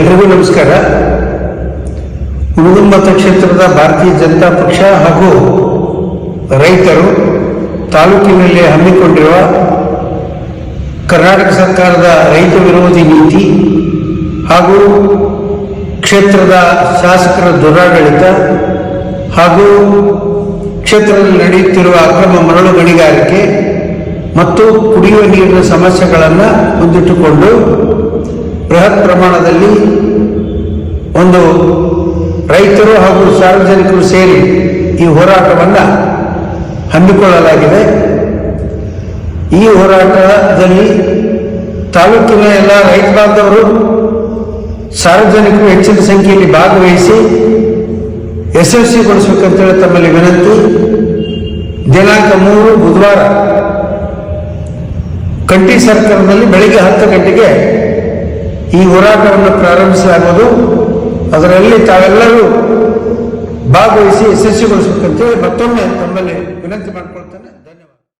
ಎಲ್ರಿಗೂ ನಮಸ್ಕಾರ. ಹುಣಗುಂಬ ಮತಕ್ಷೇತ್ರದ ಭಾರತೀಯ ಜನತಾ ಪಕ್ಷ ಹಾಗೂ ರೈತರು ತಾಲೂಕಿನಲ್ಲಿ ಹಮ್ಮಿಕೊಂಡಿರುವ ಕರ್ನಾಟಕ ಸರ್ಕಾರದ ರೈತ ವಿರೋಧಿ ನೀತಿ ಹಾಗೂ ಕ್ಷೇತ್ರದ ಶಾಸಕರ ದುರಾಡಳಿತ ಹಾಗೂ ಕ್ಷೇತ್ರದಲ್ಲಿ ನಡೆಯುತ್ತಿರುವ ಅಕ್ರಮ ಮರಳು ಗಣಿಗಾರಿಕೆ ಮತ್ತು ಕುಡಿಯುವ ನೀರಿನ ಸಮಸ್ಯೆಗಳನ್ನು ಮುಂದಿಟ್ಟುಕೊಂಡು ಬೃಹತ್ ಪ್ರಮಾಣದಲ್ಲಿ ಒಂದು ರೈತರು ಹಾಗೂ ಸಾರ್ವಜನಿಕರು ಸೇರಿ ಈ ಹೋರಾಟವನ್ನು ಹಮ್ಮಿಕೊಳ್ಳಲಾಗಿದೆ. ಈ ಹೋರಾಟದಲ್ಲಿ ತಾಲೂಕಿನ ಎಲ್ಲ ರೈತ ಬಾಂಧವರು, ಸಾರ್ವಜನಿಕರು ಹೆಚ್ಚಿನ ಸಂಖ್ಯೆಯಲ್ಲಿ ಭಾಗವಹಿಸಿ ಯಶಸ್ವಿಗೊಳಿಸಬೇಕಂತೇಳಿ ತಮ್ಮಲ್ಲಿ ವಿನಂತಿ. ದಿನಾಂಕ ಮೂರು, ಬುಧವಾರ. ಕಂಠಿ ಸರ್ಕಲ್ನಲ್ಲಿ ಬೆಳಿಗ್ಗೆ ಹತ್ತು ಗಂಟೆಗೆ ಈ ಹೋರಾಟವನ್ನು ಪ್ರಾರಂಭಿಸಲಾಗುವುದು ಅದರಲ್ಲಿ ತಾವೆಲ್ಲರೂ ಭಾಗವಹಿಸಿ ಯಶಸ್ವಿಗೊಳಿಸಬೇಕಂತೇಳಿ ಮತ್ತೊಮ್ಮೆ ತಮ್ಮಲ್ಲಿ ವಿನಂತಿ ಮಾಡಿಕೊಳ್ತೇನೆ.